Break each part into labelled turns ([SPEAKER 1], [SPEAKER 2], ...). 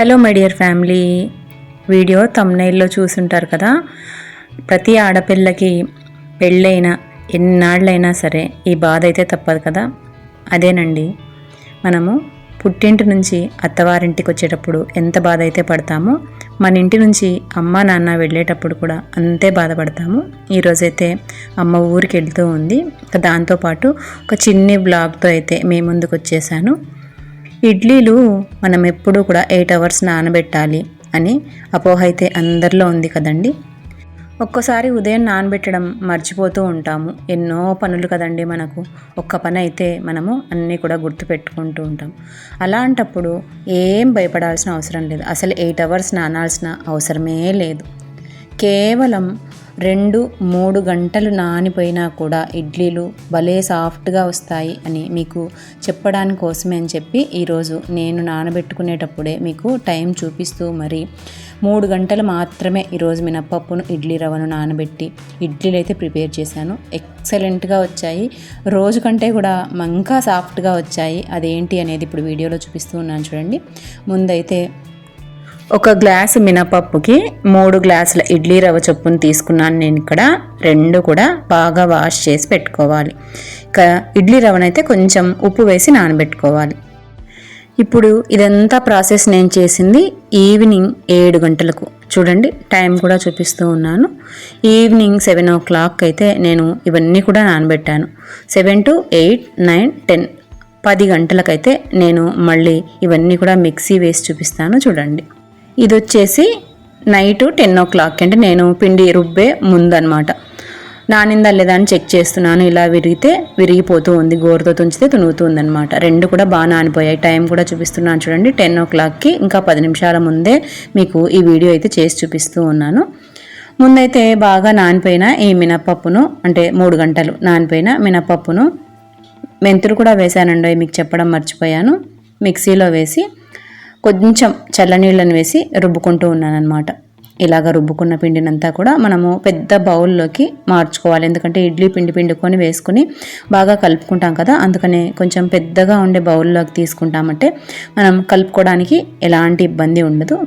[SPEAKER 1] Hello my dear family video తమ్నైల్లో చూసుంటారు కదా. ప్రతి ఆడపిల్లకి పెళ్ళైన ఎన్నాళ్ళైనా సరే ఈ బాధ అయితే తప్పదు కదా. అదేనండి. మనము పుట్టింటి నుంచి అత్తవారింటికి వచ్చేటప్పుడు ఎంత బాధ అయితే పడతామో మన ఇంటి నుంచి అమ్మ నాన్న వెళ్ళేటప్పుడు కూడా అంతే బాధపడతాము. ఈరోజైతే అమ్మ ఊరికి వెళ్తూ ఉంది. ఇంకా దాంతోపాటు ఒక చిన్ని బ్లాగ్తో అయితే మీ ముందుకు వచ్చేసాను ఇడ్లీలు మనం ఎప్పుడూ కూడా ఎయిట్ అవర్స్ నానబెట్టాలి అని అపోహ అయితే అందరిలో ఉంది కదండి. ఒక్కోసారి ఉదయం నానబెట్టడం మర్చిపోతూ ఉంటాము. ఎన్నో పనులు కదండి మనకు. ఒక్క పని అయితే మనము అన్నీ కూడా గుర్తుపెట్టుకుంటూ ఉంటాం. అలాంటప్పుడు ఏం భయపడాల్సిన అవసరం లేదు. అసలు ఎయిట్ అవర్స్ నానాల్సిన అవసరమే లేదు. కేవలం రెండు మూడు గంటలు నానిపోయినా కూడా ఇడ్లీలు భలే సాఫ్ట్గా వస్తాయి అని మీకు చెప్పడానికి కోసమే అని చెప్పి ఈరోజు నేను నానబెట్టుకునేటప్పుడే మీకు టైం చూపిస్తూ మరి మూడు గంటలు మాత్రమే ఈరోజు మినప్పప్పును ఇడ్లీ రవ్వను నానబెట్టి ఇడ్లీలు అయితే ప్రిపేర్ చేశాను. ఎక్సలెంట్గా వచ్చాయి. రోజు కంటే కూడా ఇంకా సాఫ్ట్గా వచ్చాయి. అదేంటి అనేది ఇప్పుడు వీడియోలో చూపిస్తూ ఉన్నాను చూడండి. ముందైతే ఒక గ్లాసు మినపప్పుకి మూడు గ్లాసుల ఇడ్లీ రవ్వ చొప్పున తీసుకున్నాను నేను ఇక్కడ. రెండు కూడా బాగా వాష్ చేసి పెట్టుకోవాలి. ఇక ఇడ్లీ రవ్వనైతే కొంచెం ఉప్పు వేసి నానబెట్టుకోవాలి. ఇప్పుడు ఇదంతా ప్రాసెస్ నేను చేసింది ఈవినింగ్ ఏడు గంటలకు. చూడండి టైం కూడా చూపిస్తూ ఉన్నాను. ఈవినింగ్ సెవెన్ ఓ క్లాక్ అయితే నేను ఇవన్నీ కూడా నానబెట్టాను. Seven to eight nine ten పది గంటలకైతే నేను మళ్ళీ ఇవన్నీ కూడా మిక్సీ వేసి చూపిస్తాను చూడండి. ఇది వచ్చేసి నైట్ టెన్ ఓ క్లాక్ అంటే నేను పిండి రుబ్బే ముందనమాట. నానిందా లేదా అని చెక్ చేస్తున్నాను. ఇలా విరిగితే విరిగిపోతూ ఉంది. గోరుతో తుంచితే తునుగుతుంది అనమాట రెండు కూడా బాగా నానిపోయాయి. టైం కూడా చూపిస్తున్నాను చూడండి. టెన్ ఓ క్లాక్కి ఇంకా పది నిమిషాల ముందే మీకు ఈ వీడియో అయితే చేసి చూపిస్తూ ఉన్నాను. ముందైతే బాగా నానిపోయిన ఈ మినప్పప్పును అంటే మూడు గంటలు నానిపోయిన మినపప్పును మెంతులు కూడా వేశానండి మీకు చెప్పడం మర్చిపోయాను. మిక్సీలో వేసి కొంచెం చల్లనీళ్ళని వేసి రుబ్బుకుంటూ ఉన్నానన్నమాట. ఇలాగ రుబ్బుకున్న పిండినంతా కూడా మనము పెద్ద బౌల్లోకి మార్చుకోవాలి. ఎందుకంటే ఇడ్లీ పిండి పిండుకొని వేసుకుని బాగా కలుపుకుంటాం కదా అందుకనే కొంచెం పెద్దగా ఉండే బౌల్లోకి తీసుకుంటామంటే మనం కలుపుకోవడానికి ఎలాంటి ఇబ్బంది ఉండదు.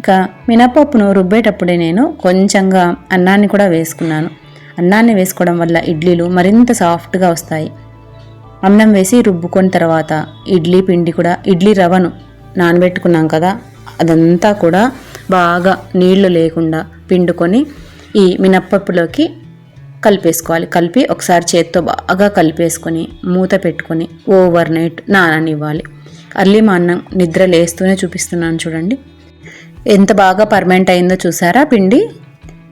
[SPEAKER 1] ఇక మినపప్పును రుబ్బేటప్పుడే నేను కొంచెంగా అన్నాన్ని కూడా వేసుకున్నాను. అన్నాన్ని వేసుకోవడం వల్ల ఇడ్లీలు మరింత సాఫ్ట్గా వస్తాయి. అన్నం వేసి రుబ్బుకొని తర్వాత ఇడ్లీ పిండి కూడా ఇడ్లీ రవ్వను నానబెట్టుకున్నాం కదా అదంతా కూడా బాగా నీళ్ళు లేకుండా పిండుకొని ఈ మినప్పప్పులోకి కలిపేసుకోవాలి. కలిపి ఒకసారి చేత్తో బాగా కలిపేసుకొని మూత పెట్టుకొని ఓవర్ నైట్ నాననివ్వాలి. అర్లీ మార్నింగ్ నిద్ర లేస్తూనే చూపిస్తున్నాను చూడండి. ఎంత బాగా పర్మనెంట్ అయిందో చూసారా పిండి?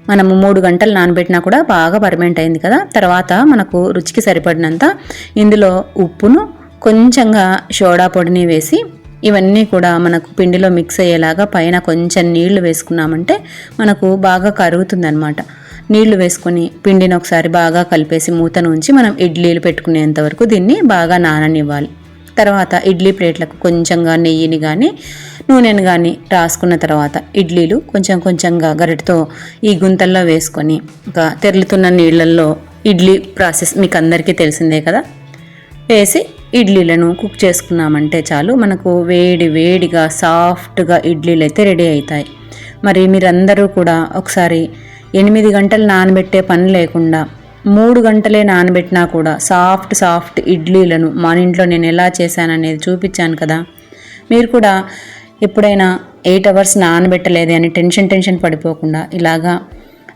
[SPEAKER 1] మనము మూడు గంటలు నానబెట్టినా కూడా బాగా పర్మనెంట్ అయింది కదా. తర్వాత మనకు రుచికి సరిపడినంత ఇందులో ఉప్పును కొంచెంగా సోడా పొడిని వేసి ఇవన్నీ కూడా మనకు పిండిలో మిక్స్ అయ్యేలాగా పైన కొంచెం నీళ్ళు వేసుకున్నామంటే మనకు బాగా కరుగుతుందనమాట నీళ్ళు వేసుకొని పిండిని ఒకసారి బాగా కలిపేసి మూతను ఉంచి మనం ఇడ్లీలు పెట్టుకునేంత వరకు దీన్ని బాగా నాననివ్వాలి. తర్వాత ఇడ్లీ ప్లేట్లకు కొంచెంగా నెయ్యిని కానీ నూనెను కానీ రాసుకున్న తర్వాత ఇడ్లీలు కొంచెం కొంచెంగా గరిటతో ఈ గుంతల్లో వేసుకొని ఇంకా తెరులుతున్న నీళ్ళల్లో ఇడ్లీ ప్రాసెస్ మీకు అందరికీ తెలిసిందే కదా? వేసి ఇడ్లీలను కుక్ చేసుకున్నామంటే చాలు మనకు వేడి వేడిగా సాఫ్ట్గా ఇడ్లీలు అయితే రెడీ అవుతాయి మరి మీరందరూ కూడా ఒకసారి ఎనిమిది గంటలు నానబెట్టే పని లేకుండా మూడు గంటలే నానబెట్టినా కూడా సాఫ్ట్ సాఫ్ట్ ఇడ్లీలను మా ఇంట్లో నేను ఎలా చేశాననేది చూపించాను కదా. మీరు కూడా ఎప్పుడైనా ఎయిట్ అవర్స్ నానబెట్టలేదు అని టెన్షన్ టెన్షన్ పడిపోకుండా ఇలాగా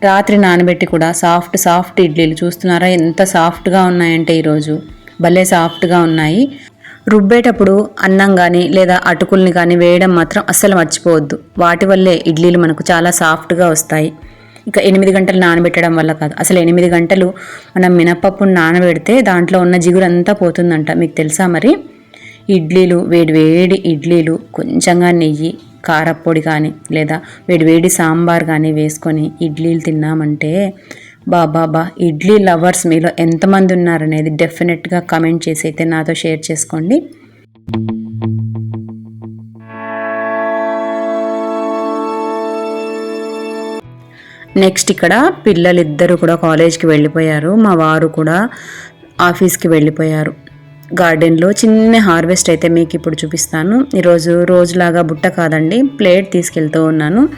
[SPEAKER 1] రాత్రి నానబెట్టి కూడా సాఫ్ట్ సాఫ్ట్ ఇడ్లీలు చూస్తున్నారా? ఎంత సాఫ్ట్గా ఉన్నాయంటే ఈరోజు. భలే సాఫ్ట్గా ఉన్నాయి. రుబ్బేటప్పుడు అన్నం కానీ లేదా అటుకుల్ని కానీ వేయడం మాత్రం అస్సలు మర్చిపోవద్దు. వాటి వల్లే ఇడ్లీలు మనకు చాలా సాఫ్ట్గా వస్తాయి. ఇక ఎనిమిది గంటలు నానబెట్టడం వల్ల కాదు. అసలు ఎనిమిది గంటలు మనం మినపప్పును నానబెడితే దాంట్లో ఉన్న జిగురంతా పోతుందంట. మీకు తెలుసా మరి? ఇడ్లీలు వేడి వేడి ఇడ్లీలు కొంచెంగా నెయ్యి కారపొడి కానీ లేదా వేడి వేడి సాంబార్ కానీ వేసుకొని ఇడ్లీలు తిన్నామంటే బాబా ఇడ్లీ లవర్స్ మీలో ఎంతమంది ఉన్నారనేది డెఫినెట్గా కమెంట్ చేసి అయితే నాతో షేర్ చేసుకోండి. నెక్స్ట్ ఇక్కడ పిల్లలిద్దరూ కూడా కాలేజ్కి వెళ్ళిపోయారు. మా వారు కూడా ఆఫీస్కి వెళ్ళిపోయారు. గార్డెన్లో చిన్న హార్వెస్ట్ అయితే మీకు ఇప్పుడు చూపిస్తాను. ఈరోజు రోజులాగా బుట్ట కాదండి ప్లేట్ తీసుకెళ్తూ ఉన్నాను.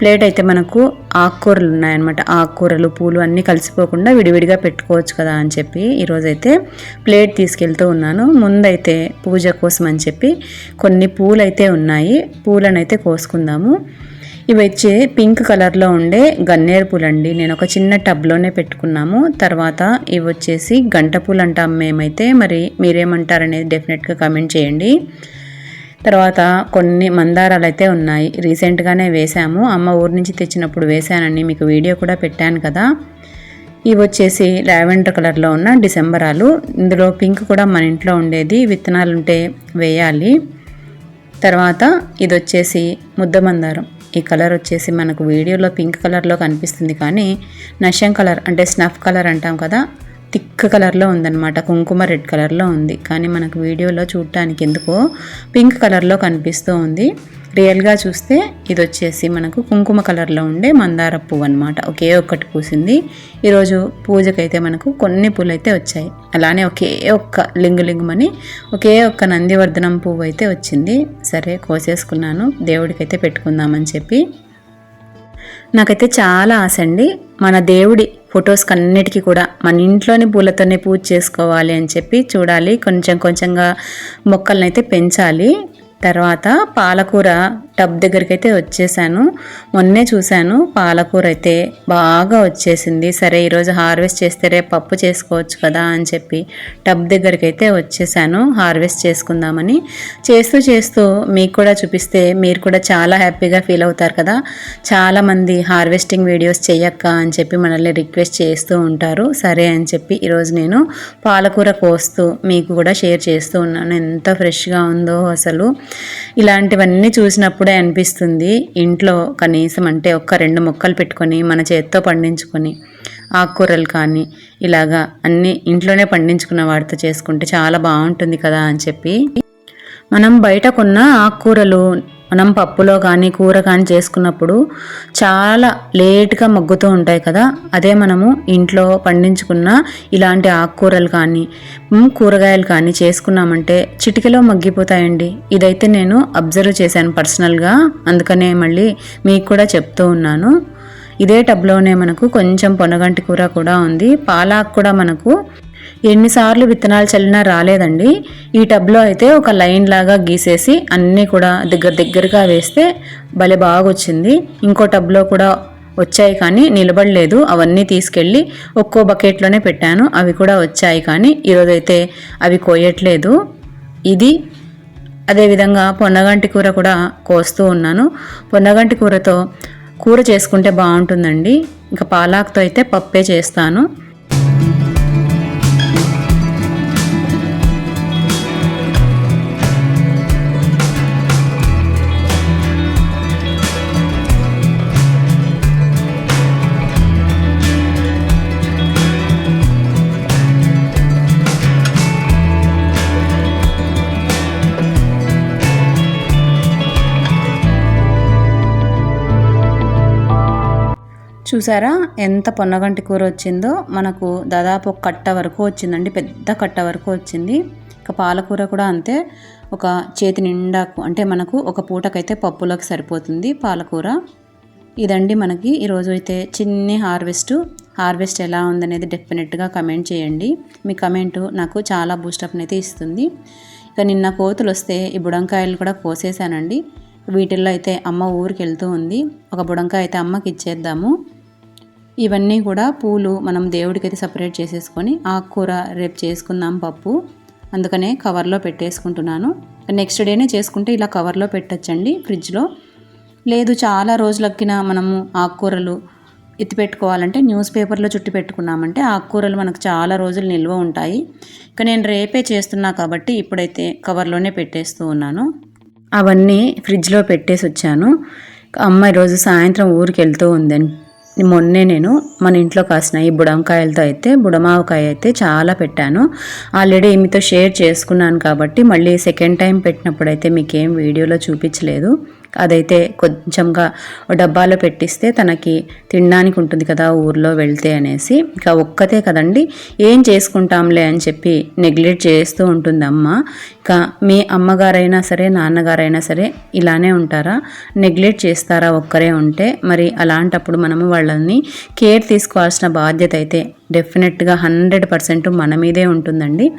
[SPEAKER 1] ప్లేట్ అయితే మనకు ఆకుకూరలు ఉన్నాయన్నమాట. ఆకుకూరలు పూలు అన్నీ కలిసిపోకుండా విడివిడిగా పెట్టుకోవచ్చు కదా అని చెప్పి ఈరోజైతే ప్లేట్ తీసుకెళ్తూ ఉన్నాను. ముందైతే పూజ కోసం అని చెప్పి కొన్ని పూలైతే ఉన్నాయి. పూలను అయితే కోసుకుందాము. ఇవి వచ్చి పింక్ కలర్లో ఉండే గన్నేరు పూలు అండి నేను ఒక చిన్న టబ్లోనే పెట్టుకున్నాము. తర్వాత ఇవి వచ్చేసి గంట పూలు అంటాం మేమైతే. మరి మీరేమంటారనేది డెఫినెట్గా కమెంట్ చేయండి. తర్వాత కొన్ని మందారాలు అయితే ఉన్నాయి. రీసెంట్గానే వేసాము అమ్మ ఊరి నుంచి తెచ్చినప్పుడు వేసానండి మీకు వీడియో కూడా పెట్టాను కదా. ఇవి వచ్చేసి లావెండర్ కలర్లో ఉన్న డిసెంబరాలు. ఇందులో పింక్ కూడా మన ఇంట్లో ఉండేది. విత్తనాలు ఉంటే వేయాలి. తర్వాత ఇది వచ్చేసి ముద్ద మందారం ఈ కలర్ వచ్చేసి మనకు వీడియోలో పింక్ కలర్లో కనిపిస్తుంది కానీ నషం కలర్ అంటే స్నఫ్ కలర్ అంటాం కదా థిక్ కలర్లో ఉందన్నమాట కుంకుమ రెడ్ కలర్లో ఉంది. కానీ మనకు వీడియోలో చూడటానికి ఎందుకో పింక్ కలర్లో కనిపిస్తూ ఉంది. రియల్గా చూస్తే ఇది వచ్చేసి మనకు కుంకుమ కలర్లో ఉండే మందార పువ్వు అనమాట ఒకే ఒక్కటి పూసింది. ఈరోజు పూజకైతే మనకు కొన్ని పూలు అయితే వచ్చాయి. అలానే ఒకే ఒక్క లింగు లింగుమని ఒకే ఒక్క నందివర్ధనం పువ్వు అయితే వచ్చింది. సరే కోసేసుకున్నాను. దేవుడికైతే పెట్టుకుందామని చెప్పి. నాకైతే చాలా ఆశ అండి మన దేవుడి ఫొటోస్కి అన్నిటికీ కూడా మన ఇంట్లోని పూలతోనే పూజ చేసుకోవాలి అని చెప్పి చూడాలి. కొంచెం కొంచెంగా మొక్కలనైతే పెంచాలి. తర్వాత పాలకూర టబ్ దగ్గరికి అయితే వచ్చేసాను. మొన్నే చూశాను పాలకూర అయితే బాగా వచ్చేసింది. సరే ఈరోజు హార్వెస్ట్ చేస్తే రేపు పప్పు చేసుకోవచ్చు కదా అని చెప్పి టబ్ దగ్గరికి అయితే వచ్చేసాను. హార్వెస్ట్ చేసుకుందామని. చేస్తూ చేస్తూ మీకు కూడా చూపిస్తే మీరు కూడా చాలా హ్యాపీగా ఫీల్ అవుతారు కదా. చాలామంది హార్వెస్టింగ్ వీడియోస్ చేయక్క అని చెప్పి మనల్ని రిక్వెస్ట్ చేస్తూ ఉంటారు. సరే అని చెప్పి ఈరోజు నేను పాలకూర కోస్తూ మీకు కూడా షేర్ చేస్తూ ఉన్నాను. ఎంత ఫ్రెష్గా ఉందో అసలు. ఇలాంటివన్నీ చూసినప్పుడే అనిపిస్తుంది ఇంట్లో కనీసం అంటే ఒక్క రెండు మొక్కలు పెట్టుకొని మన చేత్తో పండించుకొని ఆకుకూరలు కానీ ఇలాగా అన్నీ ఇంట్లోనే పండించుకున్న వాటితో చేసుకుంటే చాలా బాగుంటుంది కదా అని చెప్పి మనం బయట కొన్న ఆకుకూరలు మనం పప్పులో కానీ కూర కానీ చేసుకున్నప్పుడు చాలా లేట్గా మగ్గుతూ ఉంటాయి కదా. అదే మనము ఇంట్లో పండించుకున్న ఇలాంటి ఆకుకూరలు కానీ కూరగాయలు కానీ చేసుకున్నామంటే చిటికలో మగ్గిపోతాయండి. ఇదైతే నేను అబ్జర్వ్ చేశాను పర్సనల్గా. అందుకనే మళ్ళీ మీకు కూడా చెప్తూ ఉన్నాను. ఇదే టబ్లోనే మనకు కొంచెం పొనగంటి కూర కూడా ఉంది. పాలాకు కూడా మనకు ఎన్నిసార్లు విత్తనాలు చల్లినా రాలేదండి. ఈ టబ్లో అయితే ఒక లైన్ లాగా గీసేసి అన్నీ కూడా దగ్గర దగ్గరగా వేస్తే భలే బాగా వచ్చింది ఇంకో టబ్లో కూడా వచ్చాయి కానీ నిలబడలేదు. అవన్నీ తీసుకెళ్ళి ఒక్కో బకెట్లోనే పెట్టాను. అవి కూడా వచ్చాయి కానీ ఈరోజైతే అవి కోయట్లేదు. ఇది అదేవిధంగా పొన్నగంటి కూర కూడా కోస్తూ ఉన్నాను. పొన్నగంటి కూరతో కూర చేసుకుంటే బాగుంటుందండి. ఇంకా పాలాకుతో అయితే పప్పే చేస్తాను. చూసారా? ఎంత పొన్నగంటి కూర వచ్చిందో? మనకు దాదాపు ఒక కట్ట వరకు వచ్చిందండి. పెద్ద కట్ట వరకు వచ్చింది. ఇక పాలకూర కూడా అంతే. ఒక చేతి నిండా అంటే మనకు ఒక పూటకైతే పప్పులోకి సరిపోతుంది పాలకూర. ఇదండి మనకి ఈరోజు అయితే చిన్ని హార్వెస్ట్. హార్వెస్ట్ ఎలా ఉందనేది డెఫినెట్గా కమెంట్ చేయండి. మీ కమెంటు నాకు చాలా బూస్టప్ని అయితే ఇస్తుంది. ఇక నిన్న కోతులు వస్తే ఈ బుడంకాయలు కూడా కోసేసానండి వీటిల్లో అయితే అమ్మ ఊరికి వెళ్తూ ఉంది. ఒక బుడంకాయ అయితే అమ్మకి ఇచ్చేద్దాము. ఇవన్నీ కూడా పూలు మనం దేవుడికి అయితే సపరేట్ చేసేసుకొని ఆకుకూర రేపు చేసుకుందాం పప్పు. అందుకనే కవర్లో పెట్టేసుకుంటున్నాను. నెక్స్ట్ డేనే చేసుకుంటే ఇలా కవర్లో పెట్టచ్చండి ఫ్రిడ్జ్లో లేదు చాలా రోజులక్కిన మనము ఆకుకూరలు ఎత్తి పెట్టుకోవాలంటే న్యూస్ పేపర్లో చుట్టి పెట్టుకున్నామంటే ఆకుకూరలు మనకు చాలా రోజులు నిల్వ ఉంటాయి. ఇక నేను రేపే చేస్తున్నా కాబట్టి ఇప్పుడైతే కవర్లోనే పెట్టేస్తూ ఉన్నాను. అవన్నీ ఫ్రిడ్జ్లో పెట్టేసి వచ్చాను అమ్మ ఈరోజు సాయంత్రం ఊరికి వెళ్తూ ఉందండి. మొన్నే నేను మన ఇంట్లో కాసిన ఈ బుడంకాయలతో అయితే బుడమావకాయ అయితే చాలా పెట్టాను. ఆల్రెడీ మీతో షేర్ చేసుకున్నాను కాబట్టి మళ్ళీ సెకండ్ టైం పెట్టినప్పుడు అయితే మీకేం వీడియోలో చూపించలేదు. అదైతే కొంచెంగా డబ్బాలో పెట్టిస్తే తనకి తినడానికి ఉంటుంది కదా ఊర్లో వెళ్తే అనేసి. ఇక ఒక్కతే కదండి ఏం చేసుకుంటాంలే అని చెప్పి నెగ్లెక్ట్ చేస్తూ ఉంటుంది అమ్మ. ఇక మీ అమ్మగారైనా సరే నాన్నగారైనా సరే ఇలానే ఉంటారా? నెగ్లెక్ట్ చేస్తారా ఒక్కరే ఉంటే? మరి అలాంటప్పుడు మనము వాళ్ళని కేర్ తీసుకోవాల్సిన బాధ్యత అయితే డెఫినెట్గా హండ్రెడ్ పర్సెంట్ మన మీదే ఉంటుందండి.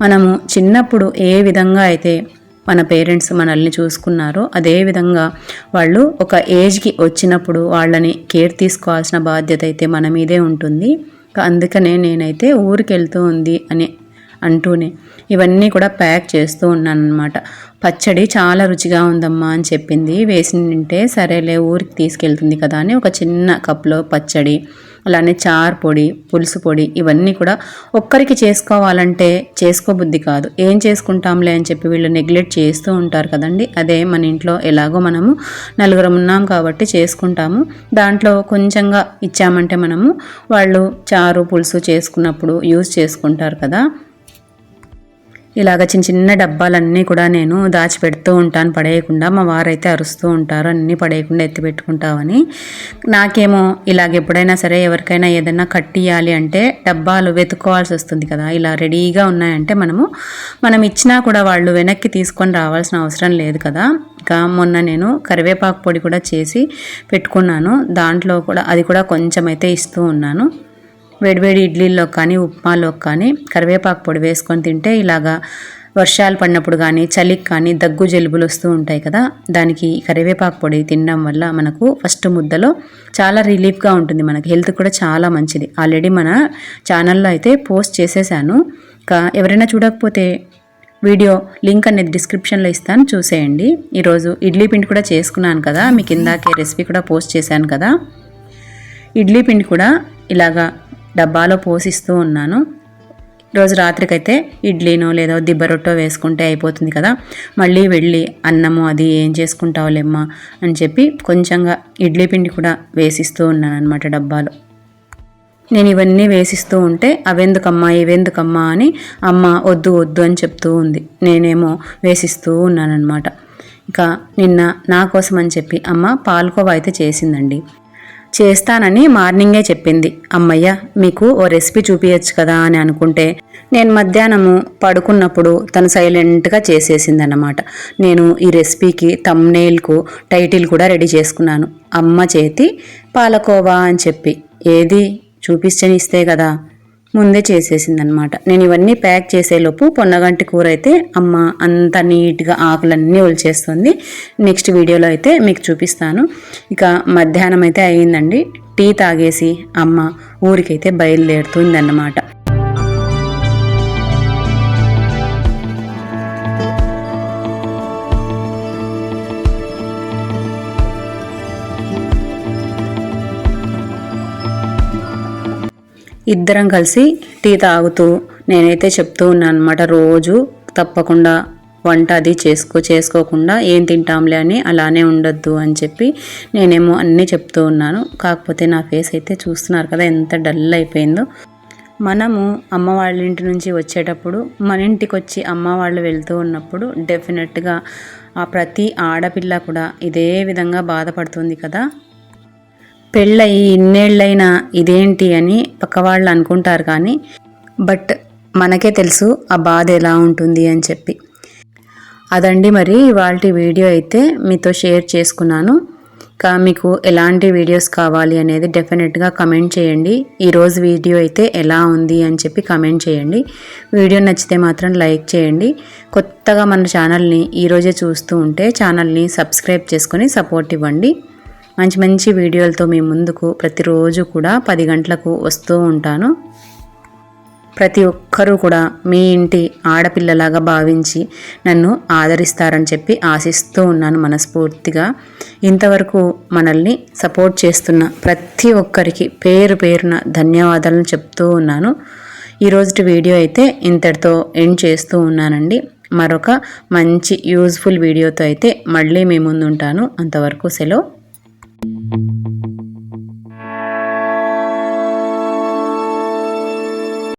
[SPEAKER 1] మనము చిన్నప్పుడు ఏ విధంగా అయితే మన పేరెంట్స్ మనల్ని చూసుకున్నారో అదేవిధంగా వాళ్ళు ఒక ఏజ్కి వచ్చినప్పుడు వాళ్ళని కేర్ తీసుకోవాల్సిన బాధ్యత అయితే మన మీదే ఉంటుంది. అందుకనే నేనైతే ఊరికి వెళ్తూ ఉంది అని అంటూనే ఇవన్నీ కూడా ప్యాక్ చేస్తూ ఉన్నాను అనమాట పచ్చడి చాలా రుచిగా ఉందమ్మా అని చెప్పింది. వేసి నింటే సరేలే ఊరికి తీసుకెళ్తుంది కదా అని ఒక చిన్న కప్లో పచ్చడి అలానే చార్ పొడి పులుసు పొడి ఇవన్నీ కూడా ఒక్కరికి చేసుకోవాలంటే చేసుకోబుద్ధి కాదు. ఏం చేసుకుంటాంలే అని చెప్పి వీళ్ళు నెగ్లెక్ట్ చేస్తూ ఉంటారు కదండి. అదే మన ఇంట్లో ఎలాగో మనము నలుగురం ఉన్నాం కాబట్టి చేసుకుంటాము. దాంట్లో కొంచెంగా ఇచ్చామంటే మనము వాళ్ళు చారు పులుసు చేసుకున్నప్పుడు యూజ్ చేసుకుంటారు కదా. ఇలాగ చిన్న చిన్న డబ్బాలన్నీ కూడా నేను దాచిపెడుతూ ఉంటాను పడేయకుండా. మా వారైతే అరుస్తూ ఉంటారు అన్నీ పడేయకుండా ఎత్తి పెట్టుకుంటామని. నాకేమో ఇలాగ ఎప్పుడైనా సరే ఎవరికైనా ఏదైనా కట్టియాలి అంటే డబ్బాలు వెతుక్కోవాల్సి వస్తుంది కదా. ఇలా రెడీగా ఉన్నాయంటే మనము మనం ఇచ్చినా కూడా వాళ్ళు వెనక్కి తీసుకొని రావాల్సిన అవసరం లేదు కదా. ఇంకా మొన్న నేను కరివేపాకు పొడి కూడా చేసి పెట్టుకున్నాను. దాంట్లో కూడా అది కూడా కొంచెం అయితే ఇస్తూ ఉన్నాను. వేడివేడి ఇడ్లీల్లో కానీ ఉప్మాలో కానీ కరివేపాకు పొడి వేసుకొని తింటే ఇలాగా వర్షాలు పడినప్పుడు కానీ చలికి కానీ దగ్గు జలుబులు వస్తూ ఉంటాయి కదా. దానికి కరివేపాకు పొడి తినడం వల్ల మనకు ఫస్ట్ ముద్దలో చాలా రిలీఫ్గా ఉంటుంది. మనకి హెల్త్ కూడా చాలా మంచిది. ఆల్రెడీ మన ఛానల్లో అయితే పోస్ట్ చేసేసాను. ఇంకా ఎవరైనా చూడకపోతే వీడియో లింక్ అనేది డిస్క్రిప్షన్లో ఇస్తాను. చూసేయండి. ఈరోజు ఇడ్లీ పిండి కూడా చేసుకున్నాను కదా. మీకు ఇందాకే రెసిపీ కూడా పోస్ట్ చేశాను కదా. ఇడ్లీ పిండి కూడా ఇలాగా డబ్బాలో పోసిస్తూ ఉన్నాను. రోజు రాత్రికైతే ఇడ్లీనో లేదో దిబ్బ రొట్టో వేసుకుంటే అయిపోతుంది కదా. మళ్ళీ వెళ్ళి అన్నము అది ఏం చేసుకుంటావులేమ్మా అని చెప్పి కొంచెంగా ఇడ్లీ పిండి కూడా వేసిస్తూ ఉన్నాను అనమాట డబ్బాలో. నేను ఇవన్నీ వేసిస్తూ ఉంటే అవెందుకమ్మా ఇవెందుకమ్మా అని అమ్మ వద్దు వద్దు అని చెప్తూ ఉంది. నేనేమో వేసిస్తూ ఉన్నానన్నమాట. ఇంకా నిన్న నా కోసం అని చెప్పి అమ్మ పాల్కోవా అయితే చేసిందండి. చేస్తానని మార్నింగే చెప్పింది. అమ్మయ్య మీకు ఓ రెసిపీ చూపించచ్చు కదా అని అనుకుంటే నేను మధ్యాహ్నము పడుకున్నప్పుడు తను సైలెంట్గా చేసేసిందన్నమాట. నేను ఈ రెసిపీకి తమ్నేల్కు టైటిల్ కూడా రెడీ చేసుకున్నాను. అమ్మ చేతి పాలకోవా అని చెప్పి. ఏది? చూపించనిస్తే కదా. ముందే చేసేసిందనమాట. నేను ఇవన్నీ ప్యాక్ చేసేలోపు పొన్నగంటి కూర అయితే అమ్మ అంత నీట్గా ఆకులన్నీ ఒలిచేస్తుంది. నెక్స్ట్ వీడియోలో అయితే మీకు చూపిస్తాను. ఇక మధ్యాహ్నం అయితే అయ్యిందండి. టీ తాగేసి అమ్మ ఊరికైతే బయలుదేరుతుంది ఇద్దరం కలిసి టీ తాగుతూ నేనైతే చెప్తూ ఉన్నాను అనమాట రోజు తప్పకుండా వంట అది చేసుకో చేసుకోకుండా ఏం తింటాంలే అని అలానే ఉండొద్దు అని చెప్పి నేనేమో అన్నీ చెప్తూ ఉన్నాను. కాకపోతే నా ఫేస్ అయితే చూస్తున్నారు కదా ఎంత డల్ అయిపోయిందో. మనము అమ్మ వాళ్ళ ఇంటి నుంచి వచ్చేటప్పుడు మన ఇంటికి వచ్చి అమ్మ వాళ్ళు వెళ్తూ ఉన్నప్పుడు డెఫినెట్గా ఆ ప్రతి ఆడపిల్ల కూడా ఇదే విధంగా బాధపడుతుంది కదా. పెళ్ళయి ఇన్నేళ్ళైనా ఇదేంటి అని పక్కవాళ్ళు అనుకుంటారు కానీ బట్ మనకే తెలుసు ఆ బాధ ఎలా ఉంటుంది అని చెప్పి. అదండి మరి ఇవాళ వీడియో అయితే మీతో షేర్ చేసుకున్నాను. ఇంకా మీకు ఎలాంటి వీడియోస్ కావాలి అనేది డెఫినెట్గా కమెంట్ చేయండి. ఈరోజు వీడియో అయితే ఎలా ఉంది అని చెప్పి కమెంట్ చేయండి. వీడియో నచ్చితే మాత్రం లైక్ చేయండి. కొత్తగా మన ఛానల్ని ఈరోజే చూస్తూ ఉంటే ఛానల్ని సబ్స్క్రైబ్ చేసుకొని సపోర్ట్ ఇవ్వండి. మంచి మంచి వీడియోలతో మీ ముందుకు ప్రతిరోజు కూడా పది గంటలకు వస్తూ ఉంటాను. ప్రతి ఒక్కరూ కూడా మీ ఇంటి ఆడపిల్లలాగా భావించి నన్ను ఆదరిస్తారని చెప్పి ఆశిస్తూ ఉన్నాను మనస్ఫూర్తిగా. ఇంతవరకు మనల్ని సపోర్ట్ చేస్తున్న ప్రతి ఒక్కరికి పేరు పేరున ధన్యవాదాలను చెప్తూ ఉన్నాను. ఈరోజు వీడియో అయితే ఇంతటితో ఎండ్ చేస్తూ ఉన్నానండి. మరొక మంచి యూజ్ఫుల్ వీడియోతో అయితే మళ్ళీ మీ ముందుంటాను. అంతవరకు సెలవు. Thank you.